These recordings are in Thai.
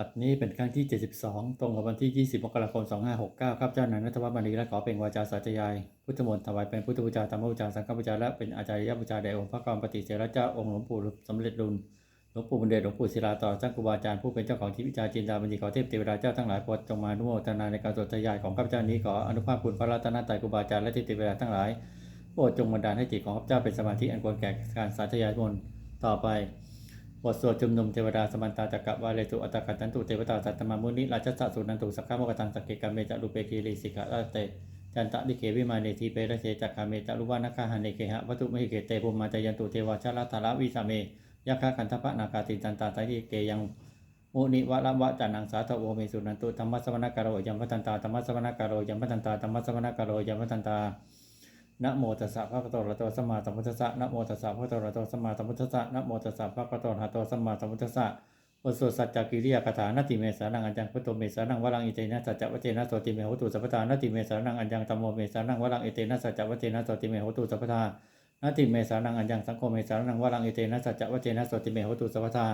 บัดนี้เป็นครั้งที่ 72 ตรงกับวันที่ 20 มกราคม 2569 ครับเจ้านายนัทวัฒน์มณีและขอเป็นวาจาสาธยาย พุทธมนต์ถวายเป็นพุทธบูชาธรรมบูชา สังฆบูชา และเป็นอาจารย์บูชาแด่องค์พระกรปฏิเสรเจ้าองค์หลวงปู่สำเร็จรุนหลวงปู่บุญเดชหลวงปู่ศิลาต่อสร้างครูบาอาจารย์ผู้เป็นเจ้าของชีวิตจาจินดาบัญชีขอเทพเทวดาเจ้าทั้งหลายโปรดจงมานุโมทนาในการสวดทยายของข้าพเจ้านี้ขออนุภาพคุณพระรัตนตรัยครูบาอาจารย์และเทพเทวดาทั้งหลายโปรดจงบันดาลให้จิตของข้าพเจ้าเป็นสมาธิอันควรแก่การสาธยายมนต์ต่อไป บทสวดจุมนุมเทวดาสมันตาจักกะวาเลตุอัตตะกัตันตุเทวตาสัตตมามุนิราชสัสุนันตุสักขะโมกตังสักเกกัมเมจะรูเปกีรีสิกะราเตจันตะดิเกวิมาเนทีเปรเสจักขะเมจะรุวานาคาหันเนเกหะวัตุมหิเกเตภูมิมาจยันตุเทวาชาลตาลวิสาเมยัคคะคันทปะนาคาตินจันตาตาดิเกยังมุนิวะละวะจันังสาทโวเมสุนันตุธรรมสวนาการโรยัมพัตันตาธรรมสวนาการโรยัมพัตันตาธรรมสวนาการโรยัมพัตันตา นะโมตัสสะภะคะวะโตอะระหะโตสัมมาสัมพุทธัสสะนะโมตัสสะภะคะวะโตอะระหะโตสัมมาสัมพุทธัสสะนะโมตัสสะภะคะวะโตอะระหะโตสัมมาสัมพุทธัสสะบทสวดสัจจกิริยาคาถานาติเมสานังอัญญังพุทโธเมสานังวรังอิเตนะสัจจวัจเจนะโสติเมโหตุสัพพทานาติเมสานังอัญญังตัมโมเมสานังวรังอิเตนะสัจจวัจเจนะโสติเมโหตุสัพพทานาติเมสานังอัญญังสังโฆเมสานังวรังอิเตนะสัจจวัจเจนะโสติเมโหตุสัพพทา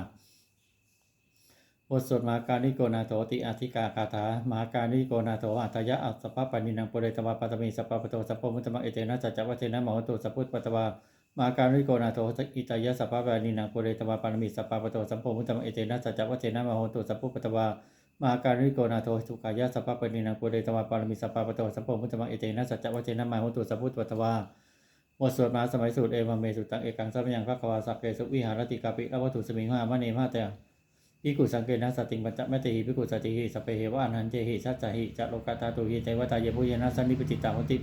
บทสวดมหาการนิโกนาโถติอธิกาคาถามหาการนิโกนาโถอัตยะอัสสปะปานินังปุเรตวาปัตมีสัพพะปะโตสัพพมุตมะเอเตนะจัจจวัจเทนะมโหตุสัพพุทปัตตวามหาการนิโกนาโถอิตายะสัพพะปานินังปุเรตวาปานิสัพพะปะโตสัพพมุตมะเอเตนะจัจจวัจเทนะมโหตุสัพพุทปัตตวามหาการนิโกนาโถสุขายะสัพพะปานินังปุเรตวาปานิสัพพะปะโตสัพพมุตมะเอเตนะจัจจวัจเทนะมโหตุสัพพุทปัตตวาบทสวดมาสมัยสูตรเอวเมสุตังเอกังสัมยังพระควาสักเกสุวิหารติกาปิละวัตถุสมิงหามะเนมาเต พิกุสังเกตนะสติงปัจจะเมตหิพิกุสติหิสเปเหวะอนันเจหิสัจจหิจะโลกาตาตุหิเทวตาเยพุยนะสันนิปจิตาหุติ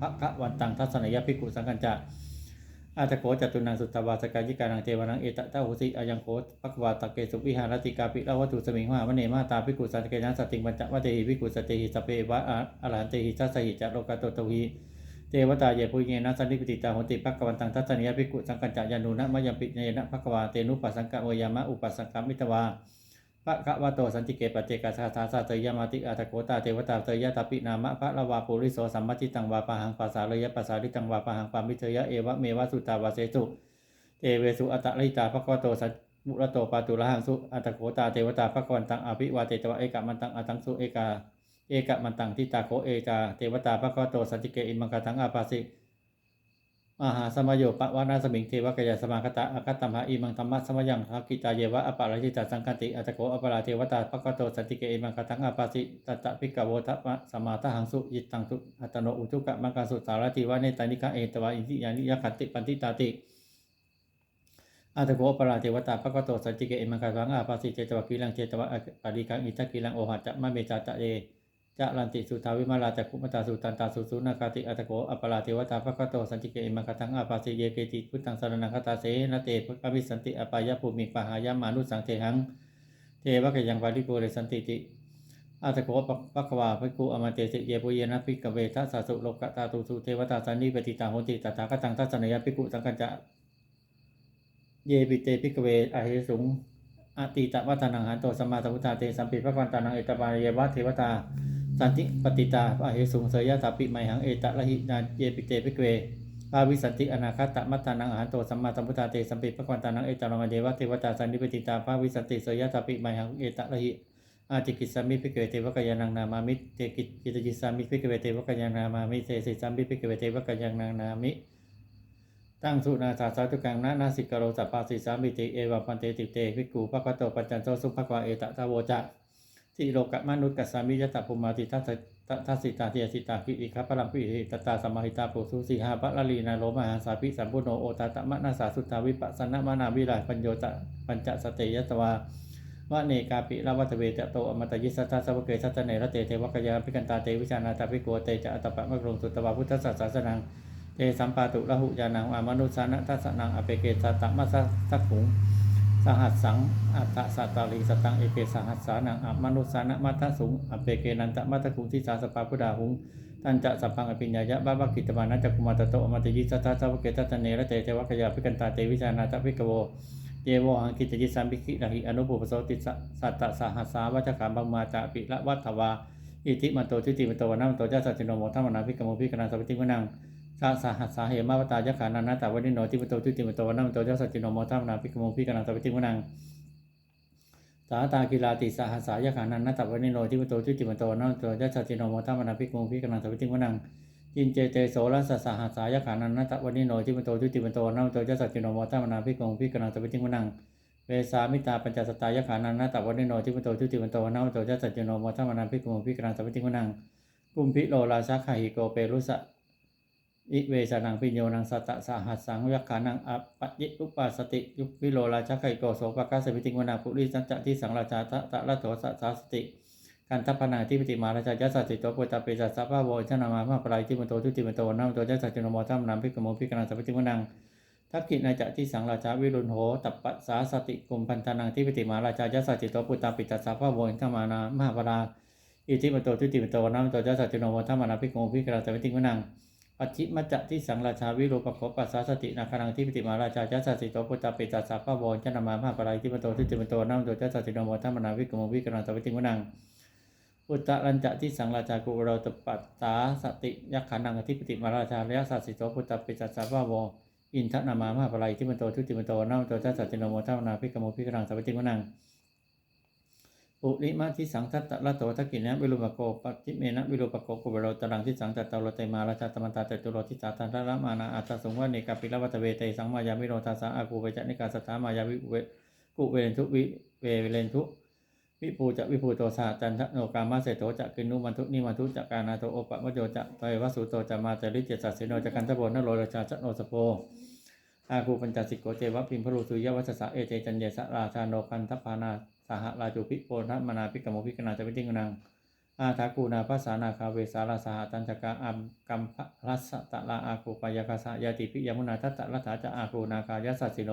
พระคะวันตังทัศนยพิกุสังกัญจะอาตโกจตุนังสุตตวาสกายิกานังเทวนังเอตตะหุสิอายังโคปักวาตะเกสุวิหารติกาปิละวัตถุสมิงหามเนมาตาพิกุสังเกตนะสติงปัจจะเมตหิพิกุสติหิสเปเหวะอรหันเตหิสัจจหิจะโลกาตตุหิ เทวตาเยปุยเยนะสันนิปติตาหติปักกวันตังทัศนียภิกุสังกัจจายานุนะมะยังปิเยนะภควาเตนุปัสสังกะเวยามะอุปัสสังกามิตวาพระคะวะโตสันติเกปเจกาสาธาสาเตยมาติอาตโกตาเทวตาเตยตาปินามะพระละวาปุริโสสัมมัจิตังวาปะหังปัสสาเลยะปัสสาริตังวาปะหังปามิเทยะเอวะเมวะสุตาวาเสตุเตเวสุอัตตะลิตาภควโตสัมุระโตปาตุระหังสุอัตโกตาเทวตาภควันตังอภิวาเตตวะเอกมันตังอตังสุเอกา เอกะมันตังทิตาโคเอจาเทวตาภควะโตสันติเกอินมังคตังอาปาสิมหาสมโยปะวานาสมิงเทวกายสมาคตะอาคตมหาอิมังธรรมะสมยังทักิตาเยวะอปาราชิตาสังคัติอัตโกอปาราเทวตาปะกโตสันติเกอินมังคตังอาปาสิตตะพิกโวทัพะสมาทหังสุยิตังสุอัตโนอุทุกะมังคสุสารติวะเนตานิกะเอตวะอินทิยานิยคติปันติตาติอัตโกอปราเทวตาปะกโตสันติเกอิมังคตังอาปาสิเจตวะกิลังเจตวะปาริกังอิทักกิลังโอหัจจะมะเมจาตะเอ จะลันติสุทาวิมาลาจักขุมตาสุตันตาสุสุนาคาติอัตโกอัปปลาเทวตาภคะโตสันติเกอิมังคตังอาปาสิเยเกติพุทธังสารนังคตาเสนเตภะวิสันติอปายภูมิปะหายามานุสังเทหัง เทวะกยังปาริโกเรสันติติอัตโกปะควาภิกขุอมเตสิเยปุเยนะภิกขเวทัสสุโลกตาตุสุเทวตาสันนิปติตาโหติตถาคตังทัศนยภิกขุสังกัจจะเยปิเตภิกขเวอเหสุงอติตวัฒนังหันโตสมาสัมพุทธาเตสัมปิพระวันตานังเอตปาเยวะเทวตา สันติปฏิตาปะเหสุงเสยยะตาปิไมหังเอตะละหินาเยปิเตปิเกเวปาวิสันติอนาคตมัตตานังอาหารโตสัมมาสัมพุทธาเตสัมปิปะกวันตานังเอตะลมเดวะเทวตาสันติปฏิตาปาวิสันติเสยยะตาปิไมหังเอตะละหิอาจิกิสามิปิกเวเทวกายานังนามามิเตกิกิตจิสามิปิกเวเทวกายานามามิเตสิสามิปิกเวเทวกายานังนามิตั้งสุนาสาสาตุกังนานาสิกโรสัปปาสิสามิติเอวะพันเตติเตภิกขุปะกะโตปัจจันโตสุภควาเอตะทะโวจะ สิโลกะมนุษย์กัสสามิยตะภูมาติทัสทัสสิตาเทียสิตาคิอิคัปปะลัมปิหิตตาสมาหิตาปุสุสีหาปะละลีนาโลมหาสาพิสัมพุโนโอตาตมะนาสาสุตาวิปัสนะมานาวิลาปัญโยตะปัญจสเตยตวาวะเนกาปิลาวัตเวตะโตอมตะยิสัตาสวะเกสัตเนระเตเทวกยาภิกันตาเตวิชานาตาภิโกเตจะอัตตปะมะกรงสุตวาพุทธศาสนังเตสัมปาตุละหุยานังอามนุสานะทัสนังอเปเกสัตตมะสะสักขุง สหัสสังอัตตะสัตตาลีสตังเอเกสหัสสานังอัมนุสานะมัตตสุงอเปเกนันตะมัตตคุงทิสาสปาพุดาหุงตันจะสัพพังอภิญญายะบาบากิตมานะจักกุมาตโตอมตยิสัตตาสวะเกตัตเนระเตเจวะกยาภิกันตาเตวิชานาตะภิกโวเยโวหังกิจจิสัมภิกิระหิอนุปุปโสติสัตตะสหัสสาวัจขามบังมาจะปิละวัฏวาอิทิมันโตทิติมันโตวนามันโตจ้าสัจจิโนโมทัมมนาภิกโมภิกนาสัพพิมนัง สาสาหัสสาเหมาวตายะขานานาตาวันิโนทิปโตทิติมโตวนามันโตจ้าสัจจิโนโมทัมมนาภิกโมภิกนาสัพพิมนังสาตากิลาติสาหัสสายะขานันนัตตวันิโนทิปโตทิติมโตนัตโตยัสสติโนโมทัมมนาภิกขุภิกนังสวิติวนังยินเจเตโสรัสสหัสสายะขานันนัตตวันิโนทิปโตทิติมโตนัตโตยัสสติโนโมทัมมนาภิกขุภิกนังสวิติวนังเวสามิตาปัญจสตายะขานันนัตตวันิโนทิปโตทิติมโตนัตโตยัสสติโนโมทัมมนาภิกขุภิกนังสวิติวนังกุมพิโลราชาคาหิโกเปรุสะ อิเวสนังปิโยนังสัตสหัสสังยักขานังอปะยิอุปาสติยุวิโลราชไกโกโสปะกาสมิติงวนาภุริสัจจะที่สังราชาตะตะละโถสัสสติกันทัพพนาที่ปิติมาราชายัสสติโตปุตตะเปจัสสะพะโวชนามาพะปรายที่มันโตทุติมันโตนัมโตยัสสติโนโมทัมนามพิกโมพิกนังสัพพิติวนังทัพกขินาจะที่สังราชาวิรุณโหตัปปะสาสติกุมพันธนังที่ปิติมาราชายัสสติโตปุตตะปิจัสสะพะโวชนามามหาปราอิทิมันโตทุติมันโตนัมโตยัสสติโนโมทัมนามพิกโมพิกนังสัพพิติวนัง ปัจฉิมจัที่สังราชาวิโรปโคปัสสาสตินาคารังที่ปฏิมาราชาจัสสิโตปุตตาปิตัสสะพะโวชนามาภาปรายที่ปโตที่จิมโตนัมโตจัสสิโนโมทัมมนาวิกโมวิกรังตวิติมุนังอุตตรัญจะที่สังราชากุโรตปัตตาสติยักขานังที่ปฏิมาราชาเรียสัสิโตปุตตาปิตัสสะพะโวอินทนามาภาปรายที่ปโตที่จิมโตนัมโตจัสสิโนโมทัมมนาวิกโมวิกรังตวิติมุนัง ปุริมาทิสังทัตตะละโตทักกินะวิรุปโกปจิเมนะวิรุปโกกุบโรตรังทิสังตัตตโรเตมาราชาตมันตาเตตุโรทิสาตันทระมานาอัตสุงวเนกปิลวัตเวเตสังมายามิโรทาสาอากูเวจนิกาสถามายาวิเวกุเวเรนทุวิเวเรนทุวิภูจะวิภูโตสาจันทโนกามาเสโตจะกินุมันทุนิมันทุจะกานาโตโอปะมโยจะเตวสุโตจะมาเตริเจสัสสิโนจะกันทบนโรราชาจะโนสโปอาคูปัญจสิกโกเจวะพิมพรูสุยวัชสะเอเจจันเยสะราชาโนคันทพานา สหราจูพิโพนัมนาพิกโมพิกนาจะวิติงนัง อาทากูนาภาษานาคาเวสาราสหตัญจกาอัมกัมภรัสตะลาอาคูปายาคาสยาติพิยมุนาทัตตะรัฐาจะอาคูนาคายัสสสิโน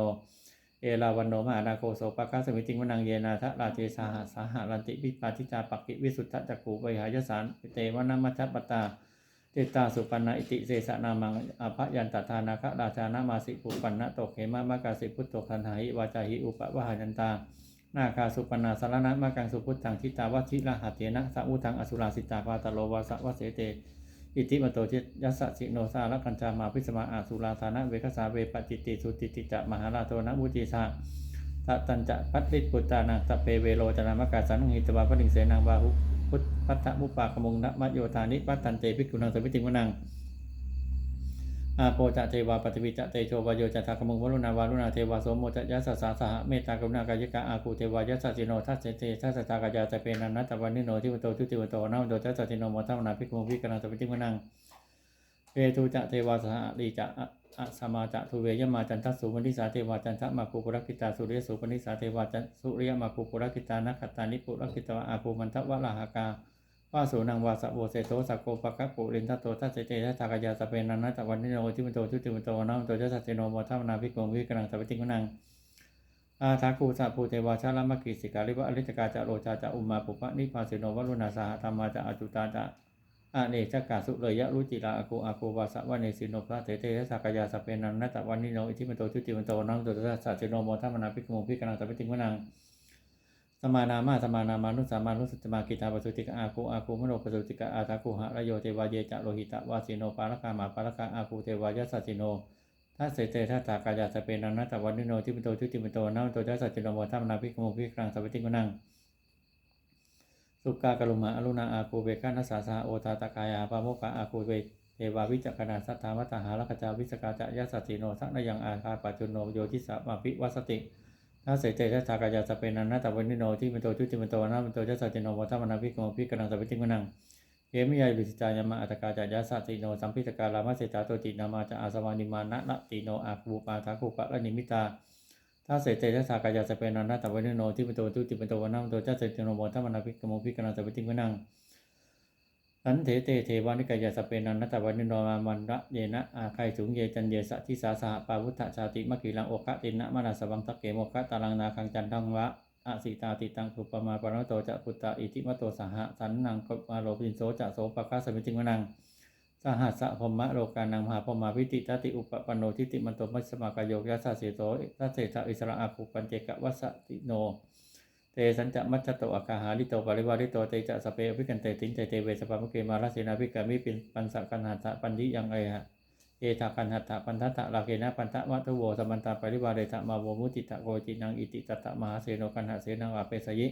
เอราวันโนมหานาโคโสปะคาสมิติงวนังเยนาทะราเจสหสาหรันติวิปาทิจาปักกิวิสุทธจักขูวิหายสารเตวนามัชปตาเตตาสุปันนาอิติเสสนามังอภยันตทานาคะราชานามาสิปุปันนะโตเขมามากาสิพุทโตคันหาหิวาจาหิอุปวะหายันตา นาคาสุปนาสารณะมากังสุพุทธังทิตาวชิระหัตเถนะสัอุทังอสุราสิตาปาตโลวาสะวเสเต อิติมโตจิยัสสะสิโนสาระคัญจามาพิสมาอาสุราธานะเวคสาเวปจิติสุติติจะมหาราโตนะมุจิสาตะตันจะพัตติปุตตานังตะเปเวโรจนามกาสันหิตวาปนิงเสนังบาหุพุทธพัทธมุปากมุงนะมัโยธานิปัตตันเตภิกขุนังสวิติงวนัง อาโปจะเทวาปฏิวิจะเตโชวโยจะทากมุงวรุณาวารุณาเทวาโสมโมจะยัสสะสาสหเมตตากรุณากายิกาอาคูเทวายัสสิโนทัสเสเตทัสสะตากายาจะเป็นอนัตตวันนิโนทิวโตทุติวโตนาโดจัสสะสิโนมทัมนาภิกขุภิกนังสวิติงวนังเวทุจะเทวาสหลีจะอะสมาจะทุเวยมาจันทัสสุปนิสาเทวาจันทมาคูปุรกิตาสุริยสุปนิสาเทวาจันสุริยมาคูปุรกิตานักขตานิปุรกิตวะอาภูมันทวะลาหากา ว่าสูนังวาสะโวเสโตสักโกปะกะปุรินทัตโตทัสเจเตทัสากายาสเปนันนะตะวันนิโนทิมโตทุติมโตนะมโตจัสสะโนโมทัมนาภิกขุวิกนังสัพพิติกุนังอาทาคูสัพภูเทวาชาลมกิสิกาลิวะอริจกาจะโรจาจะอุมาปุปะนิพาสิโนวรุณาสหธรรมาจะอจุตาจะอาเนจกาสุเลยยะรุจิลาอากูอากูวาสะวะเนสิโนพระเตเตทัสสากายาสเปนันนะตะวันนิโนอิทิมโตทุติมโตนะมโตจัสสะโนโมทัมนาภิกขุวิกนังสัพพิติกุนัง สมานามาสมานามานุสามานุสตมากิตาปสุติกาอาคูอาคูมโนปสุติกาอาทาคูหะระโยเทวาเยจะโลหิตะวาสิโนปาลกามาปาลกาอาคูเทวายสัสสิโนทัสเสเตทัสสากายาสเปนันนัตตวันนิโนทิปโตทุติปโตนะโตทัสสะจิโนโมทัมนาภิกโมภิกรังสัพพิติกุนังสุกากลุมาอรุณาอาคูเบกานัสสาสาโอตาตกายาปาโมกะอาคูเวเทวาวิจักนาสัทธามัตหาลกจาวิสกาจะยัสสสิโนสักนยังอาคาปัจจุโนโยทิสะมาภิวัสติ ถ้าเสเจทัสสากายาสเปนันนาตวันนิโนที่เป็นตัวทุติเป็นตัวนาเป็นตัวจัสสะจิโนวัฏมนาภิกโมภิกนังสัพพิติกนังเยมิยาลุสิจายามาอัตกาจายาสัติโนสัมพิตกาลามาเสจาโตตินามาจะอาสวานิมานะละติโนอาคูปาทาคูปะละนิมิตาถ้าเสเจทัสสากายาสเปนันนาตวันนิโนที่เป็นตัวทุติเป็นตัวนาเป็นตัวจัสสะจิโนวัฏมนาภิกโมภิกนังสัพพิติกนัง สันเถเตเทวานิกายาสเปนันนัตวันนิโนมามันระเยนะอาไคสุงเยจันเยสะทิสาสหปาวุฒชาติมะกีลังโอคะตินะมนาสวังทักเกโมคะตาลังนาคังจันทังวะอาสิตาติตังสุปมาปรโตจะปุตตะอิทิมโตสหะสันนังกมาโลปินโสจะโสปะคะสมิจิงวนังสหัสสะพมะโลกานังมหาพมาวิติตติอุปปนโนทิติมันโตมัชสมากายโยยัสสะเสโตทัสเสสะอิสระอาคุปัญเจกะวัสสติโน เตสัญจะมัจจโตอากาหาลิโตปริวาริโตเตจะสเปอภิกันเตตินเจเตเวสปามะเกมาลเสนาภิกามิปินปันสะกันหัตถะปันยิยังไอหะเอตาปันหัตถะปันทัตตะลาเกนะปันทะวัตโวสมันตาปริวาเรตะมาโวมุติตะโกจินังอิติตตะมหาเสโนกันหะเสนังวาเปสยิ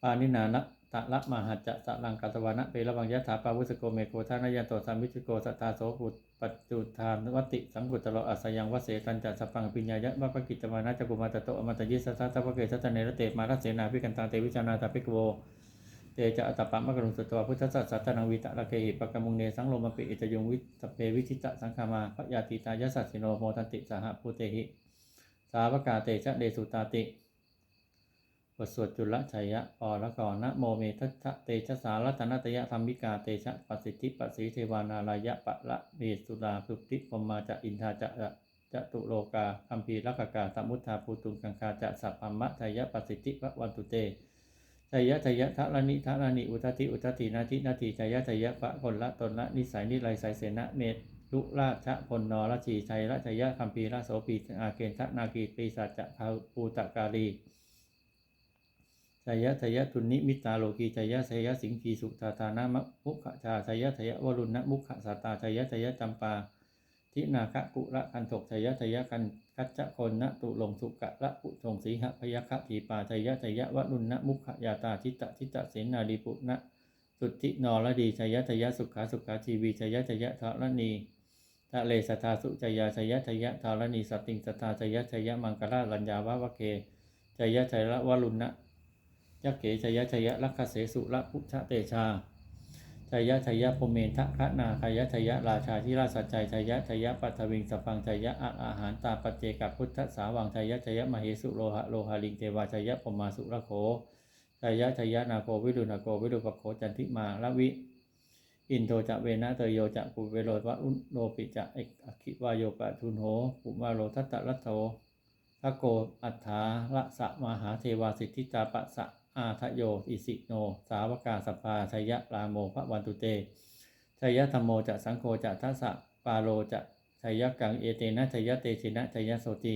ปานินานะตะละมหัจจะสะลังกัตวานะเประวังยะถาปาวุสโกเมโกทานยันโตสัมมิจิโกสตาโสปุต ปัจจุทานวติสังกุตตโลอัสยังวเสตันจัสสปังปิญญายะวะปกิจมานะจักุมาตโตอมตยิสสะสะตะวเกสัตเนรเตมารัสเสนาภิกันตังเตวิจานาตาภิกโวเตจะอัตปะมะกรุงสุตวพุทธสัสสัตนังวิตะระเกหิปะกมุงเนสังโลมปิอิตยงวิสเพวิชิตะสังคามาพยาติตายะสัสสิโนโมทันติสหภูเตหิสาวกาเตชะเดสุตาติ บทสวดจุลชัยยะปอละกอนะโมเมทัชะเตชะสารัตนตยะธรรมิกาเตชะปัสสิทธิปัสสีเทวานารายะปะละเมสุราภุติปมมาจะอินทาจะจะตุโลกาคัมพีรักกาสมุทธาภูตุงกังคาจะสัพพัมมะชัยยะปัสสิทธิวะวันตุเตชัยยะชัยยะทะละนิทะละนิอุทติอุทตินาทินาทิชัยยะชัยยะปะคนละตนละนิสัยนิไรสายเสนะเมตลุราชพลนรชีชัยราชยะคัมพีรโสปีอาเกณฑนาคีปีศาจจะภูตกาลี ชัยยะชัยยะทุนนิมิตาโลกีชัยยะชัยยะสิงคีสุตาตานามะมุขชาชัยยะชัยยะวรุณนะมุขสาตาชัยยะชัยยะจำปาทินาคะกุระคันถกชัยยะชัยยะกันคัจจะคนนะตุลงสุกะละปุทงสีหะพยคะทีปาชัยยะชัยยะวรุณนะมุขยาตาทิตะทิตะเสนาลีปุนะสุทธินรดีชัยยะชัยยะสุขาสุขาชีวีชัยยะชัยยะทรณีทะเลสทาสุจยาชยะชยะธารณีสตติงสทาชยะชยะมังกราลัญญาวะวะเกชยะชยะวรุณนะ ยะเกชยะชยะลักขเสสุระพุชะเตชาชยะชยะพมเมทะคะนาคยะชยะราชาธิราชสัจจัยชยะชยะปัทวิงสพังชยะอะอาหารตาปัจเจกับพุทธสาวังชยะชยะมเหสุโลหะโลหะลิงเทวาชยะพมาสุระโขชยะชยะนาโกวิรุณาโกวิรุปโขจันทิมาละวิ อินโทจะเวนะเตโยจะปุเวโรวะอุโนปิจะเอกอคิวายโยปะทุนโหปุมาโรทัตตะรัตโถทะโกอัฏฐาละสะมหาเทวาสิทธิตาปะสะ อาทะโย อิสิโน สาวกาสภาชัยะรามโมพระวันตุเตชัยะธรรมโมจะสังโฆจะทัสสะปาโลจะชัยะกังเอเตนะชัยะเตชินะชัยะโสตี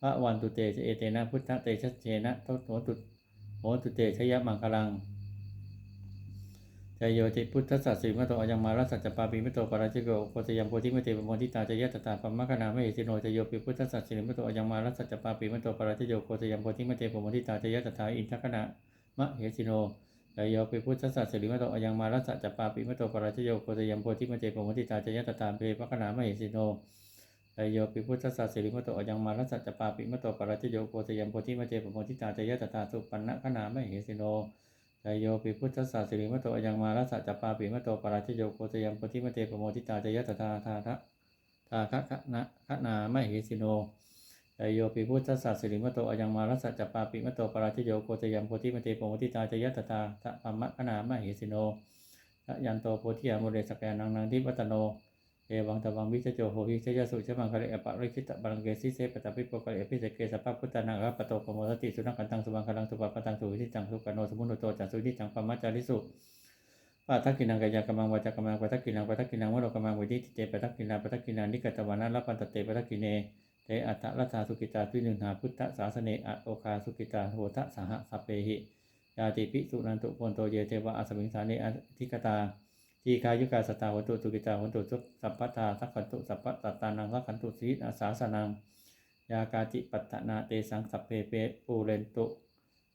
พระวันตุเตเอเตนะพุทธเตชะเชนะโทโหตุโหตุเตชัยะมังคลังจโยติพุทธสัสสิมะโตอยังมารัสสัจปาปิมะโตปาราชิโกโคตยัมโพธิมะเตปะโมทิตาจยะตตาปัมมะคณาเมหิสิโนจโยปิพุทธสัสสิมะโตอยังมารัสสัจปาปิมะโตปาราชิโกโคตยัมโพธิมะเตปะโมทิตาจยะตตาอินทคณา มะเหสิโนจโยปิพุทธสัสสิริมะโตอยังมารัสสัจจปาปิมะโตปราชโกโคตยมโพธิมเตปะโมทิตาจยะตตาเปปะคณามะเหสิโนจโยปิพุทธสัสสิมะโตอยังมารัสสัจจปาปิมะโตปราชโกโคตยมโพธิมเตปโมทิตาจยะตตาสุปันนะคณามะเหสิโนชยโยปิพุทธศาสิริมะโตอยังมารัสสะจัปปาปิมะโตปราชโยโกตยังปฏิมเตปโมทิตาจยะตาทาทะทาคะคะนะคะนามะเหสิโน ชยโยปิพุทธศาสริมโตอยังมารัสสะจัปปาปิมโตปราชโยโกตยังปฏิมะเตปโมทิตาจยะตถาทะปัมมะคะนามะเหสิโนทะยันโตโพธิยาโมเรสกยานังนังทิปัตโน เอวังตวังวิจโจโหหิเชยสุชมังคะเรอปะริคิตะบังเกสิเสปตะปิปคะเรอภิเสเกสัพพะพุทธานังรัปปโตปโมทติสุนังกันตังสุบังคลังสุปะปะตังสุวิธิจังสุกโนสมุนโตจัสุวิธิจังปะมัจจาริสุปะทักกินังกายกัมมังวาจากัมมังปะทักกินังปะทักกินังวโรกัมมังวิธิติเตปะทักกินังปะทักกินังนิกตวานะรัปปันตเตปะทักกิเน เตอัตตะรัตถาสุกิตาตุนิหาพุทธศาสเนอะโอคาสุกิตาโหทะสหสัพเพหิยาติปิสุนันตุปนโตเยเทวะอสมิงสานิอธิกตาทีคายุกาสตาวันตุตุกิตาวันตุทุกสัพพตาสักขันตุสัพพตตานังสักขันตุสีอาสาสนังยากาจิปัตนาเตสังสัพเพเปปูเรนตุ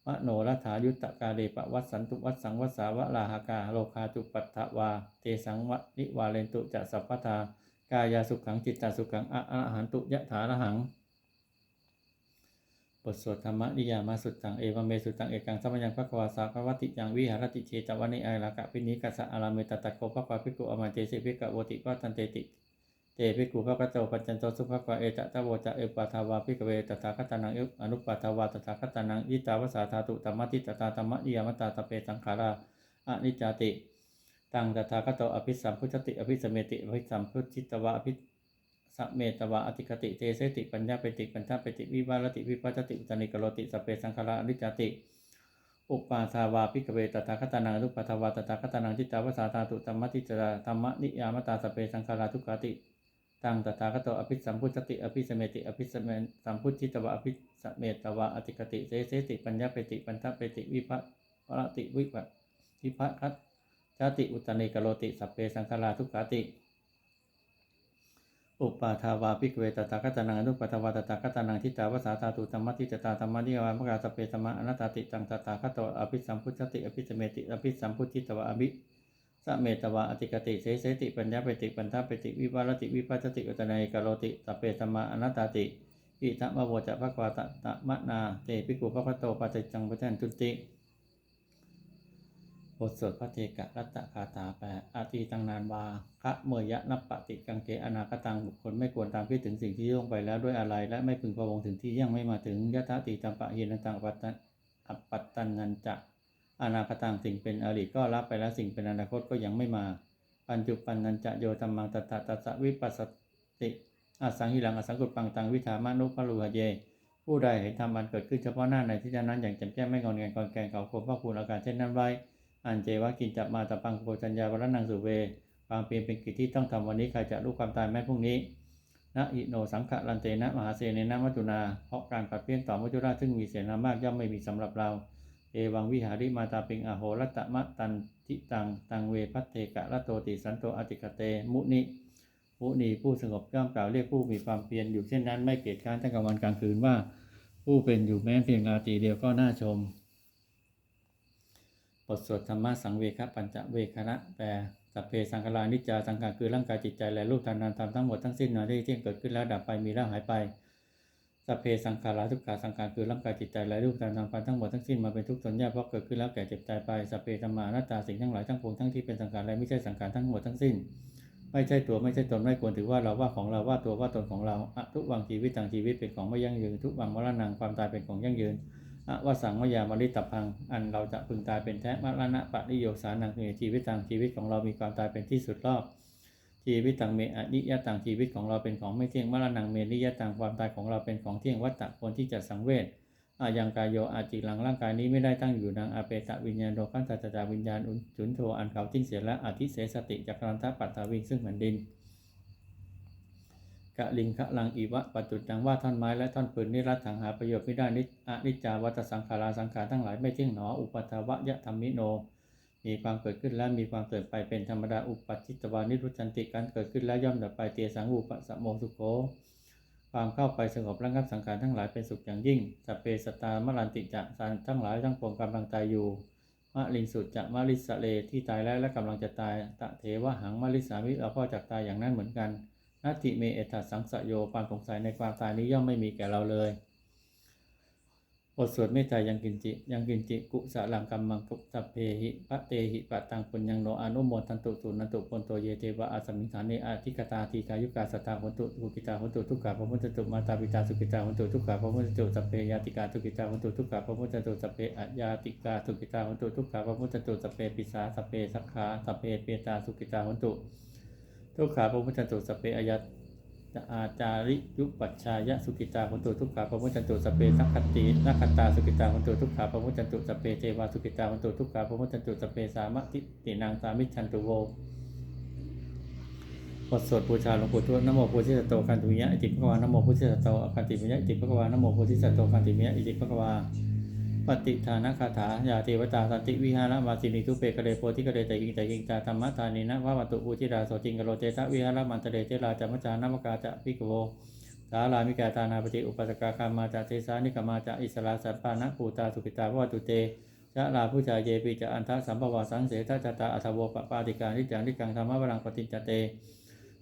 มโนรัฐายุตตกาเลปะวัสสันตุวัสสังวัสาวะลาหากาโลคาตุปัตถวาเตสังวะนิวาเลนตุจะสัพพทา กายาสุขังจิตตาสุขังอะอะหันตุยะถาระหังบทสวดธรรมนิยามาสุดตังเอวเมสุตังเอกังสัมมัญญังพระกวาสากวัติยังวิหารติเชตวันิไอลากะปินิกัสสะอาราเมตตะโกภะกวาภิกุอมาเตสิภิกขโวติปัตันเตติเตภิกขุภะกะโตปัจจันโตสุภะกวาเอตตะโวจะเอปาทาวาภิกเวตถาคตานังเออนุปาทาวาตถาคตานังยิตาวสาธาตุตัมมติตตาธรรมนิยามตาตเปสังขาราอนิจจติ ตังตถาคตอภิสัมพุทธติอภิสเมติอภิสัมพุทธิตวะอภิสัมเมตวะอติคติเตเสติปัญญาเปติปัญญาเปติวิวารติวิปัสติอุตนิกโรติสเปสังขาราอนิจจติอุปาทาวาพิกเวตถาคตานังทุปาทาวาตถาคตานังทิตาวสาธาตุตัมมติจราธรรมนิยามตาสเปสังขาราทุกขติตังตถาคตอภิสัมพุทธติอภิสเมติอภิสเมสัมพุทธิตวะอภิสมเมตวะอติคติเตเสติปัญญาเปติปัญญาเปติวิภัวรติวิปัสวิภัคั ตจติอุตนิกโรติสพเปสังขาราทุกขติ อุปาทาวาปิกเวตตาคตานังอนุปาทาวาตตาคตานังทิตาวาสาตาตุธรรมทิจตาธรรมนิยามกาสเปธรรมะอนัตตาติตังตตาคตโตอภิสัมพุทธติอภิสเมติอภิสัมพุทธิตวะอภิสเมตวะอติกติเสเสติปัญญาเปติปัญทาเปติวิปารติวิปัสติอุตนัยกโรติสเปธรรมะอนัตตาติอิทัมะโวจะภควาตตะมะนาเตปิกุภะคะโตปัจจังปัจจันตุติ บทสวดพระเทกะรัตตคาถาแปดอาตีตังนานวาคะเมยยะนับปฏิกังเกอนาคตังบุคคลไม่ควรตามคิดถึงสิ่งที่ล่วงไปแล้วด้วยอะไร และไม่พึงพะวงถึงที่ยังไม่มาถึงยะทะติตัมปะเยนตังปัตตะอัปปัตตันนันจะอนาคตังสิ่งเป็นอริก็รับไปแล้วสิ่งเป็นอนาคตก็ยังไม่มา ปัญจุปันนันจะโยตัมมังตตะตสะวิปัสสติอสังหิลังอสังกุปปังตังวิธามานุพะลุหะเยผู้ใดเห็นธรรมันเกิดขึ้นเฉพาะหน้าในที่นั้นอย่างแจ่มแจ้งไม่งอนแงนกอนแกงเขาโคมพระคุณอาการเช่นนั้นไว้ อันเจวะกินจับมาตะปังโกจัญญาวรนังสุเวความเพียรเป็นกิจที่ต้องทำวันนี้ใครจะรู้ความตายแม้พรุ่งนี้นะอิโนสังขะลันเตนะมหาเสนนะมัจจุนาเพราะการปัดเพี้ยนต่อมัจจุราชซึ่งมีเสนามากย่อมไม่มีสำหรับเรา เอวังวิหาริมาตาปิงอโหรัตมะตันทิตังตังเวพัตเทกะรัตโตติสันโตอติกเต มุนิมุนีผู้สงบย่อมกล่าวเรียกผู้มีความเพียรอยู่เช่นนั้นไม่เกียจค้านทั้งกลางวันกลางคืนว่า ผู้เป็นอยู่แม้เพียงราตรีเดียวก็น่าชม บทสวดธรรมะสังเวคปัญจเวคนะแปลสัพเพสังขารานิจจาสังขารคือร่างกายจิตใจและรูปทานนามธรรมทั้งหมดทั้งสิ้นนาที่เที่ยงเกิดขึ้นแล้วดับไปมีแล้วหายไปสัพเพสังขาราทุกขาสังขารคือร่างกายจิตใจและรูปทานนามธรรมทั้งหมดทั้งสิ้นมาเป็นทุกข์ทนยากเพราะเกิดขึ้นแล้วแก่เจ็บตายไปสัพเพธรรมานัตตาสิ่งทั้งหลายทั้งปวงทั้งที่เป็นสังขารและไม่ใช่สังขารทั้งหมดทั้งสิ้น ไม่ใช่ตัวไม่ใช่ตนไม่ควรถือว่าเราว่าของเราว่าตัวว่าตนของเราทุกวังชีวิตต่างชีวิตเป็นของไม่ยั่งยืน ทุกวังมรณะความตายเป็นของยั่งยืน อวสังมยามริตพัง อันเราจะพึงตายเป็นแท้มรณะปะนิโยสานังเมชีวิตต่างชีวิตของเรามีความตายเป็นที่สุดรอบ ชีวิตต่างเมอนิยต่างชีวิตของเราเป็นของไม่เที่ยงมรณะเมนิยต่างความตายของเราเป็นของเที่ยงวัตตะควรที่จะสังเวชอายังกายโยอาจิลังร่างกายนี้ไม่ได้ตั้งอยู่นางอาเปตะวิญญาณโดขันตัจจาวิญญาณอุนจุนโทอันเขาทิ้งเสียและอธิเสสติจากรันทปัตตาวิงซึ่งเหมือนดิน กะลิงคะลังอีวะปัจจุจังว่าท่อนไม้และท่อนปืนนิรัตถังหาประโยชน์ไม่ได้นิจอนิจาวัตสังขาราสังขารทั้งหลายไม่เที่ยงหนออุปทาวะยะธรรมิโน มีความเกิดขึ้นและมีความเกิดไปเป็นธรรมดาอุปจิตวานิรุจันติการเกิดขึ้นแล้วย่อมดับไปเตียสังอุปสมโมสุโขความเข้าไปสงบระงับสังขารทั้งหลายเป็นสุขอย่างยิ่งสัเพสตามรันติจะสารทั้งหลายทั้งปวงกำลังตายอยู่มะลินสุจะมะลิสะเลที่ตายแล้วและกำลังจะตายตะเทวะหังมะลิสามิเราก็จักตายอย่างนั้นเหมือนกัน นัตติเมเอตัสสังสโยความสงสัยในความตายนี้ย่อมไม่มีแก่เราเลยบทสวดเมตตายังกินจิ ยังกินจิ กุสะลังกัมมังกุสัพเพหิปะเตหิปะตังปุญญังโนอนุโมทันตุสุนันตุปนโตเยเทวะอาสมิงฐานเนอาทิกตาทีกายุกาสตตาหุนตุทุกิตาหุนตุทุกขาพระพุทธตุมาตาปิตาสุกิตาหุนตุทุกขาพระพุทธตุสัพเพยาติกาทุกิตาหุนตุทุกขาพระพุทธตุสัพเพอัยาติกาทุกิตาหุนตุทุกขาพระพุทธตุสัพเพปิสาสัพเพสักขาสัพเพเปตาสุกิตาหุนตุ ทุกขาพระพุทธตุสัพเพอายตอาจาริยุปัชชายะสุกิตาหุนตุทุกขาพระมุจันตุสเปนักขตินักขตาสุกิตาหุนตุทุกขาพระมุจันตุสเปเทวาสุกิตาหุนตุทุกขาพระมุจันตุสเปสามะทิตินางสามิชันตุโวบทสวดบูชาหลวงปู่ทวดนโมพุทธิสัตโตคันติมิยะอิติภควานโมพุทธิสัตโตอคันติมิยะอิติภควานโมพุทธิสัตโตคันติมิยะอิติภควา ปฏิฐานคาถา ยาเทวตาสันติวิหารมาสินิทุเปกะเรโพธิกะเรแต่กิงแต่กิงตาธรรมทานินะวะวัตุอุจิราโสจิงกโรเจตะวิหารมันตะเรเจราจัมจานามกาจะพิกโวสาลามิกาตานาปฏิอุปสกาคามาจะเทสานิกามาจะอิสระสัพพานะปูตาสุกิตาวัตุเตจะลาผู้ชายเยปีจะอันทะสัมภวาสังเสทจตาอัทโวปปาติการนิจังนิกังธรรมะวรังปฏิจเต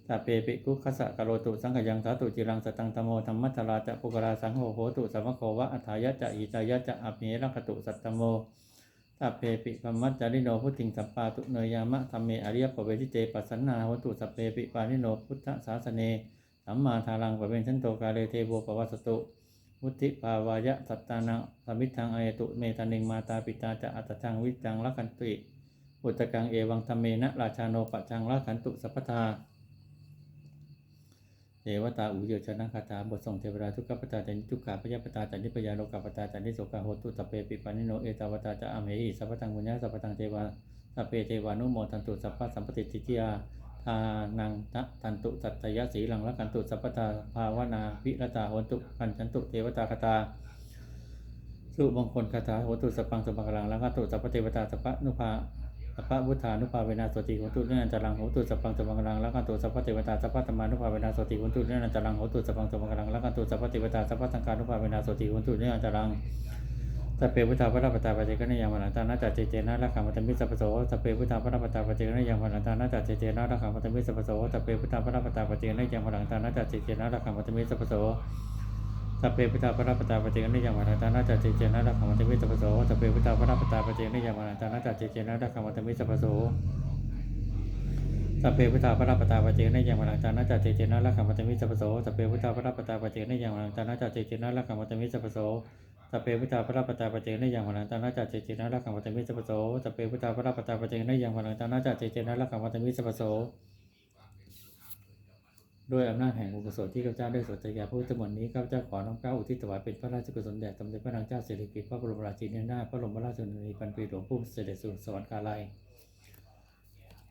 ตาเปปิกุขสะกะโรตุสังขยังสาตุจิรังสตังธโมธรรมัทราจะปุกราสังโฆโหตุสัมมโควะอัฏายะจะอิตายะจะอภิรังตุสัตตโมตาเปปิปัมมัจจาริโนพุทธิงสัปปาตุเนยามะธรรมเมอริยปเวทิเตปัสสนนาหตุสัพเพปิปานิโนพุทธศาสเนสัมมาทารังปะเป็นชันโตกาเลเทโวปวัสสตุวุติภาวายะสัตตานังสมิทังอายตุเมตานิงมาตาปิตาจะอัตถังวิจังละกันติอุตกังเอวังธรรมเมนะราชาโนปะจังละขันตุสัพพทา เทวตาอุโยชนะคาถาบทส่งเทวราทุกขปตาจันทุกขาพยาปตาจันทิพยาโลกปตาจันทิโสกาโหตุตเปปิปานิโนเอตาวตาจะอามหิสัพพตังบุญญาสัพพตังเทวาสัพเพเทวานุโมทันตุสัพพะสัมปติทิทิยาทานังทะทันตุสัตยะสีหลังละกันตุสัพพตาภาวนาวิรตาโหตุกันชันตุเทวตาคาตาสุมงคลคาถาโหตุสปังสปังกลังละกันตุสัพพเทวตาสัพพนุภา พพะพุทธานุภาเวนะโสติโหตุเนอันตรังโหตุสัพพังสมังกลังละกันตุสัพพะเทวตาสัพพะธรรมานุภาเวนะโสติโหตุเนอันตรังโหตุสัพพังสมังกลังละกันตุสัพพะเทวตาสัพพะสังฆานุภาเวนะโสติโหตุเนอันตรังสัพเพพุทธาพระปตาปเจกนิยังมรันตานาจเจเจนะระขังมัตมิสัพโสสัพเพพุทธาพระปตาปเจกนิยังมรันตานาจเจเจนะระขังมัตมิสัพโสสัพเพพุทธาพระปตาปเจกนิยังมรันตานาจเจเจนะระขังมัตมิสัพโส สเพพุทธาพระปตาปเจกนิยังมรันตานาจเจเจนะระขังมันตมิสัพโสสเพพุทธาพระปตาปเจกนิยังมรันตานาจเจเจนะระขังมันตมิสัพโสสัพเพพุทธาพระปตาปเจกนิยังมรันตานาจเจเจนะระขังมันตมิสัพโสสัพเพพุทธาพระปตาปเจกนิยังมรันตานาจเจเจนะระขังมันตมิสัพโสสัพเพพุทธาพระปตาปเจนะยังวรังตานาจาเจเจนะรักขังวัตมิสัพโสสัพเพพุทธาพระปตาปเจนะยังวรังตานาจาเจเจนะรักขังวัตมิสัพโส ด้วยอำนาจแห่งบุญกุศลที่ข้าพเจ้าได้สนใจยาพระพุทธมนต์นี้ข้าพเจ้าขอน้อมเกล้าอุทิศถวายเป็นพระราชกุศลแด่สมเด็จพระนางเจ้าสิริกิติ์พระบรมราชินีนาถพระบรมราชชนนีพันปีหลวงผู้เสด็จสู่สวรรคาลัย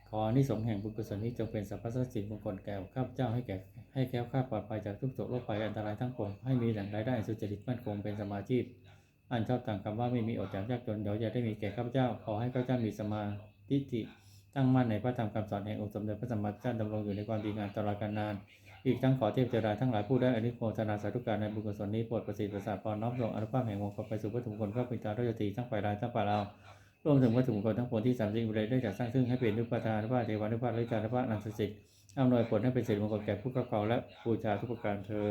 ขออนิสงส์แห่งบุญกุศลนี้จงเป็นสัพพะสัพสินมงคลแก่ข้าพเจ้าให้แก่ให้แคล้วคลาปลอดภัยจากทุกโศกโรคภัยอันตรายทั้งปวงให้มีแหล่งรายได้สุจริตมั่นคงเป็นสมาชีพอันชอบต่างคำว่าไม่มีอดอยากยากจนเดี๋ยวจะได้มีแก่ข้าพเจ้า ขอให้ข้าพเจ้ามีสมาธิจิ ตั้งมั่นในพระธรรมคำสอนแห่งองค์สมเด็จพระสัมมาสัมพุทธเจ้าดำรงอยู่ในความดีงามตลอดกาลนาน อีกทั้งขอเทพเจราทั้งหลายผู้ได้อนุโมทนาสาธุการในบุญกุศลนี้โปรดประสิทธิ์ประสาทพรน้อมส่งอนุภาพแห่งมงคลไปสู่พระถุงคลพระปิตาราชตีทั้งฝ่ายรายทั้งฝ่ายเรารวมถึงวัตถุงคลทั้งปวงที่สามสิ่งใดได้จัดสร้างซึ่งให้เป็นนุปทานุภาพเทวานุภาพและจานุภาพนันทสิทธิ์อำนวยผลให้เป็นสิริมงคลแก่ผู้ครอบครองและบูชาทุกประการเธอ